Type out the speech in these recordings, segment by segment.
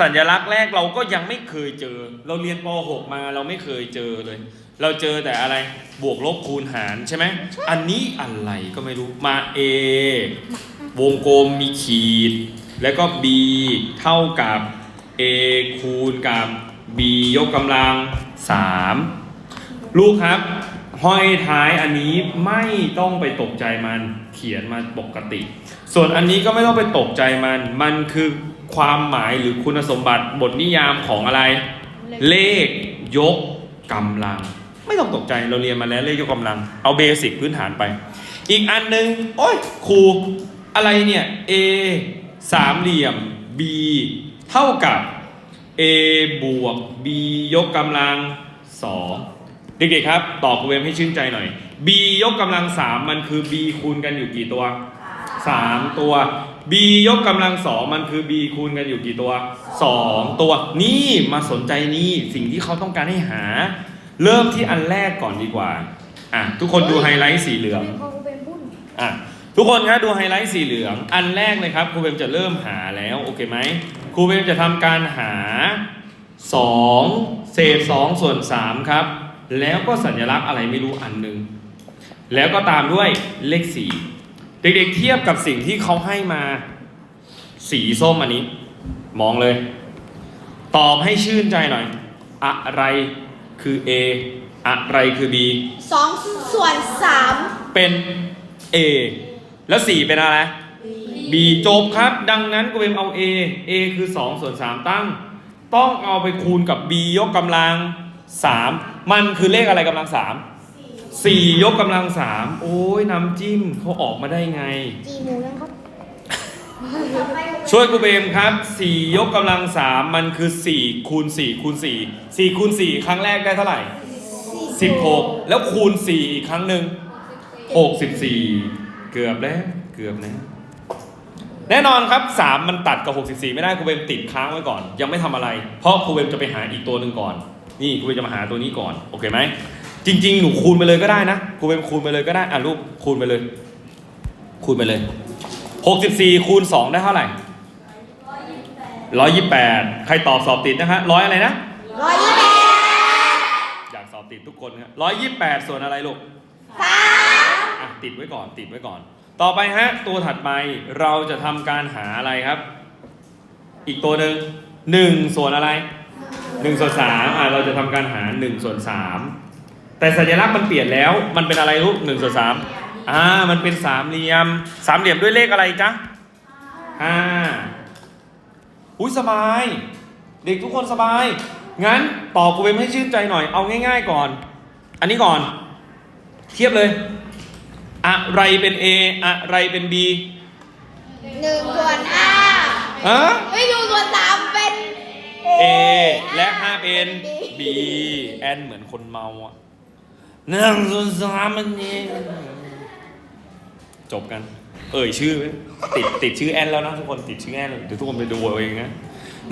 สัญลักษณ์แรกเราก็ยังไม่เคยเจอ เราเรียนป .6 มาเราไม่เคยเจอเลย เราเจอแต่อะไรบวกลบคูณหารใช่ไหมอันนี้อะไรก็ไม่รู้มา A วงกลมมีขีด แล้วก็ B เท่ากับ A คูณกับ B ยกกำลัง 3 ลูกครับ ห้อยท้ายอันนี้ไม่ต้องไปตกใจมันเขียนมาปกติ ส่วนอันนี้ก็ไม่ต้องไปตกใจมัน มันคือ ความหมายหรือคุณสมบัติบทนิยามของอะไร เลขยกกำลัง ไม่ต้องตกใจเราเรียนมาแล้วเลขยกกำลัง เอาเบสิกพื้นฐานไป อีกอันหนึ่งโอ้ยครูอะไรเนี่ย A สามเหลี่ยม B เท่ากับ A บวก B ยกกำลัง2เด็กๆครับตอบครูเวมให้ชื่นใจหน่อย B ยกกำลัง3มันคือ B คูณกันอยู่กี่ตัว 3ตัว B ยกกำลัง2มันคือ B คูณกันอยู่กี่ตัว2ตัว นี่มาสนใจนี่สิ่งที่เขาต้องการให้หา เริ่มที่อันแรกก่อนดีกว่าอะทุกคนดูไฮไลท์สีเหลืองพอกูเป็นบุญอะทุกคนครับดูไฮไลท์สีเหลือง อันแรกเลยครับครูเบมจะเริ่มหาแล้วโอเคไหมครูเบมจะทำการหา 2 เศษ 2 ส่วน 3 ครับ แล้วก็สัญลักษณ์อะไรไม่รู้อันหนึ่งแล้วก็ตามด้วยเลขสี เด็กๆเทียบกับสิ่งที่เขาให้มา สีส้มอันนี้ มองเลย ตอบให้ชื่นใจหน่อย อะไรคือ A อะไรคือ B สองส่วนสามเป็น A แล้ว 4 เป็นอะไร B จบครับ ดังนั้นกูเอ็มเอา A A คือ 2 ส่วน 3 ตั้ง ต้องเอาไปคูณกับ B ยกกำลัง 3 มันคือเลขอะไรกำลัง 3 4ยกกำลัง3โอ้ยน้ำจิ้มเขาออกมาได้ไง จีหมูยังครับช่วยกูเบมครับ4ยกกำลัง3มันคือ4คูณ4คูณ4 4คูณ4ครั้งแรกได้เท่าไหร่16แล้วคูณ4อีกครั้งหนึ่ง64เกือบแล้วเกือบแล้วแน่นอนครับ 3 มันตัดกับ 64 ไม่ได้ครูเบมติดค้างไว้ก่อน ยังไม่ทำอะไร เพราะครูเบมจะไปหาอีกตัวหนึ่งก่อน นี่ครูเบมจะมาหาตัวนี้ก่อน โอเคไหม จริง ๆ หนูคูณไปเลยก็ได้นะครูเบมคูณไปเลยก็ได้อะลูกคูณไปเลย คูณไปเลย64คูณ2ได้เท่าไหร่128 ใครตอบสอบติดนะฮะร้อยอะไรนะร้อยยี่สิบแปดอยากสอบติดทุกคนครับร้อยยี่แปดส่วนอะไรลูกสามอะติดไว้ก่อนติดไว้ก่อน ต่อไปฮะตัวถัดไปเราจะทำการหาอะไรครับ อีกตัวหนึ่งหนึ่งส่วนอะไรหนึ่งส่วนสามอะเราจะทำการหาหนึ่งส่วนสาม แต่สัญลักษณ์มันเปลี่ยนแล้ว มันเป็นอะไรลูกหนึ่งส่วนสามอ่า มันเป็นสามเหลี่ยม สามเหลี่ยมด้วยเลขอะไรจ๊ะห้าอุ้ยสบาย เด็กทุกคนสบาย งั้นตอบกูเวมให้ชื่นใจหน่อย เอาง่าย ๆก่อน อันนี้ก่อน เทียบเลย อะไรเป็น A อะไรเป็น B หนึ่งส่วนห้าฮะไม่หนึ่งส่วนสามเป็น A และ5เป็น B แอนเหมือนคนเมาอะ หนึ่งส่วนสามมันเองจบกัน เอ่ยชื่อไว้ติดติดชื่อแอนแล้วนะทุกคนติดชื่อแอนเดี๋ยวทุกคนไปดูเอาเองนะ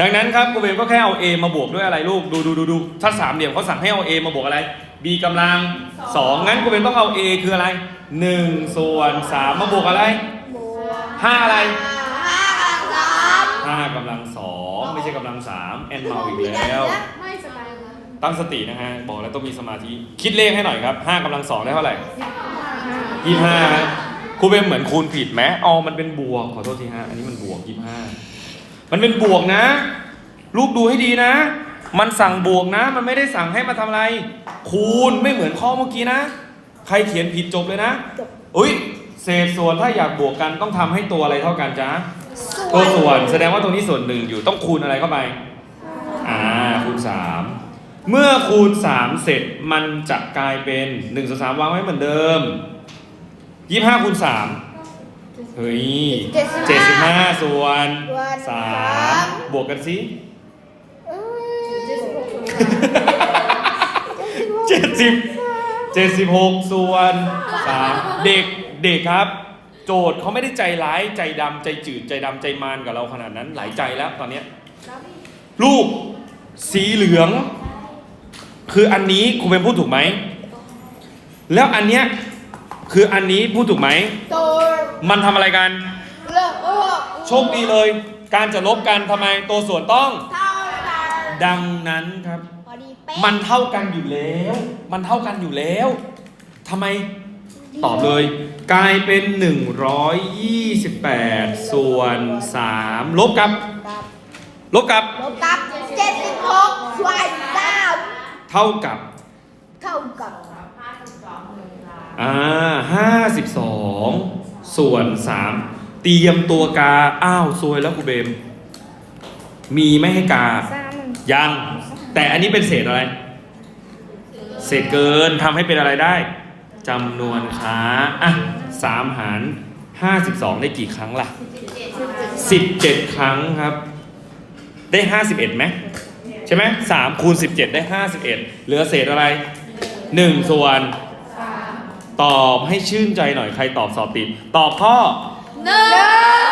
ดังนั้นครับกูเบมก็แค่เอา A มาบวกด้วยอะไรลูกดูดูดูดูถ้าสามเหลี่ยมเขาสั่งให้เอา A มาบวกอะไร B กำลังสองงั้นกูเบมต้องเอา A คืออะไรหนึ่งส่วนสามมาบวกอะไรบวกห้าอะไรห้ากำลังสามห้ากำลังสองไม่ใช่กำลังสามแอนเมาอีกแล้ว ตั้งสตินะฮะ บอกแล้วต้องมีสมาธิ คิดเลขให้หน่อยครับห้ากำลังสองได้เท่าไหร่ยี่ห้าฮะครูเบมเหมือนคูณผิดไหมอ๋อมันเป็นบวก ขอโทษทีฮะ อันนี้มันบวกยี่ห้ามันเป็นบวกนะ ลูกดูให้ดีนะ มันสั่งบวกนะ มันไม่ได้สั่งให้มาทำอะไร คูณไม่เหมือนข้อเมื่อกี้นะ ใครเขียนผิดจบเลยนะอุ้ยเศษส่วนถ้าอยากบวกกันต้องทำให้ตัวอะไรเท่ากันจ๊ะตัวส่วนแสดงว่าตรงนี้ส่วนหนึ่งอยู่ต้องคูณอะไรเข้าไป อ่าคูณ3 เมื่อคูณ 3 เสร็จมันจะกลายเป็น1ส่วน3วางไว้เหมือนเดิม 25คูณ3เฮ้ย75ส่วน3บวกกันสิ70 76ส่วน3เด็กเด็กครับ โจทย์เขาไม่ได้ใจร้ายใจดำใจจืดใจดำใจมารกับเราขนาดนั้นหลายใจแล้วตอนเนี้ยลูกสีเหลือง คืออันนี้ครูเป็นพูดถูกไหม แล้วอันเนี้ยคืออันนี้พูดถูกไหม ตัวมันทำอะไรกัน เลิกเออโชคดีเลย การจะลบกันทำไมตัวส่วนต้อง เท่ากันดังนั้นครับ พอดีเป๊ะมันเท่ากันอยู่แล้ว มันเท่ากันอยู่แล้วทำไม ตอบเลย กลายเป็น 128 ส่วน 3 ลบกับกับลบกับ ลบกับ เจ็ดสิบหกส่วนสาม เท่ากับเท่ากับอ่า52ส่วน3เตรียมตัวกา อ้าวซวยแล้วครูเบม มีไม่ให้กาสามยัง แต่อันนี้เป็นเศษอะไร เศษเกินทำให้เป็นอะไรได้จำนวนค้าอะสามหารห้าสิบสองได้กี่ครั้งล่ะสิบเจ็ดครั้งครับ ได้ห้าสิบเอ็ดไหม ใช่ไหมสามคูณสิบเจ็ดได้ห้าสิบเอ็ดเหลือเศษอะไรหนึ่งส่วนตอบให้ชื่นใจหน่อยใครตอบสอบติด ตอบข้อหนึ่ง